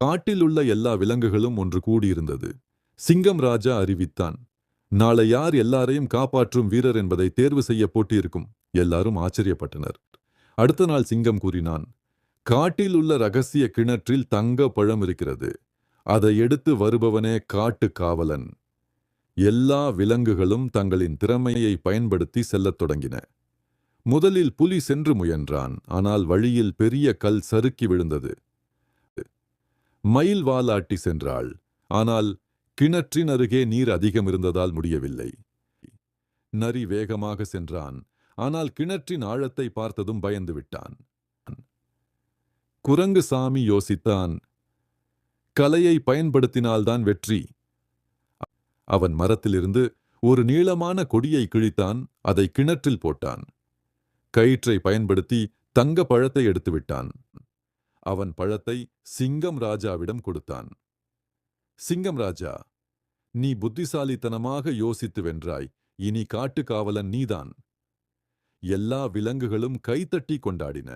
காட்டில் உள்ள எல்லா விலங்குகளும் ஒன்று கூடியிருந்தது. சிங்கம் ராஜா அறிவித்தான் நாளை யார் எல்லாரையும் காப்பாற்றும் வீரர் என்பதை தேர்வு செய்ய போட்டியிருக்கும் எல்லாரும் ஆச்சரியப்பட்டனர். அடுத்த நாள் சிங்கம் கூறினான் காட்டில் உள்ள ரகசிய கிணற்றில் தங்க பழம் இருக்கிறது. அதை எடுத்து வருபவனே காட்டு காவலன். எல்லா விலங்குகளும் தங்களின் திறமையை பயன்படுத்தி செல்லத் தொடங்கின. முதலில் புலி சென்று முயன்றான் ஆனால் வழியில் பெரிய கல் சறுக்கி விழுந்தது. மயில் வாலாட்டி சென்றாள். ஆனால் கிணற்றின் அருகே நீர் அதிகம் இருந்ததால் முடியவில்லை. நரி வேகமாக சென்றான். ஆனால் கிணற்றின் ஆழத்தை பார்த்ததும் பயந்து விட்டான். குரங்கு சாமி யோசித்தான். கலையை பயன்படுத்தினால்தான் வெற்றி. அவன் மரத்திலிருந்து ஒரு நீளமான கொடியை கிழித்தான். அதை கிணற்றில் போட்டான். கயிற்றை பயன்படுத்தி தங்க பழத்தை எடுத்து விட்டான் அவன் பழத்தை சிங்கம் ராஜாவிடம் கொடுத்தான். சிங்கம் ராஜா நீ புத்திசாலித்தனமாக யோசித்து வென்றாய். இனி காட்டு காவலன் நீதான். எல்லா விலங்குகளும் கைத்தட்டி கொண்டாடின.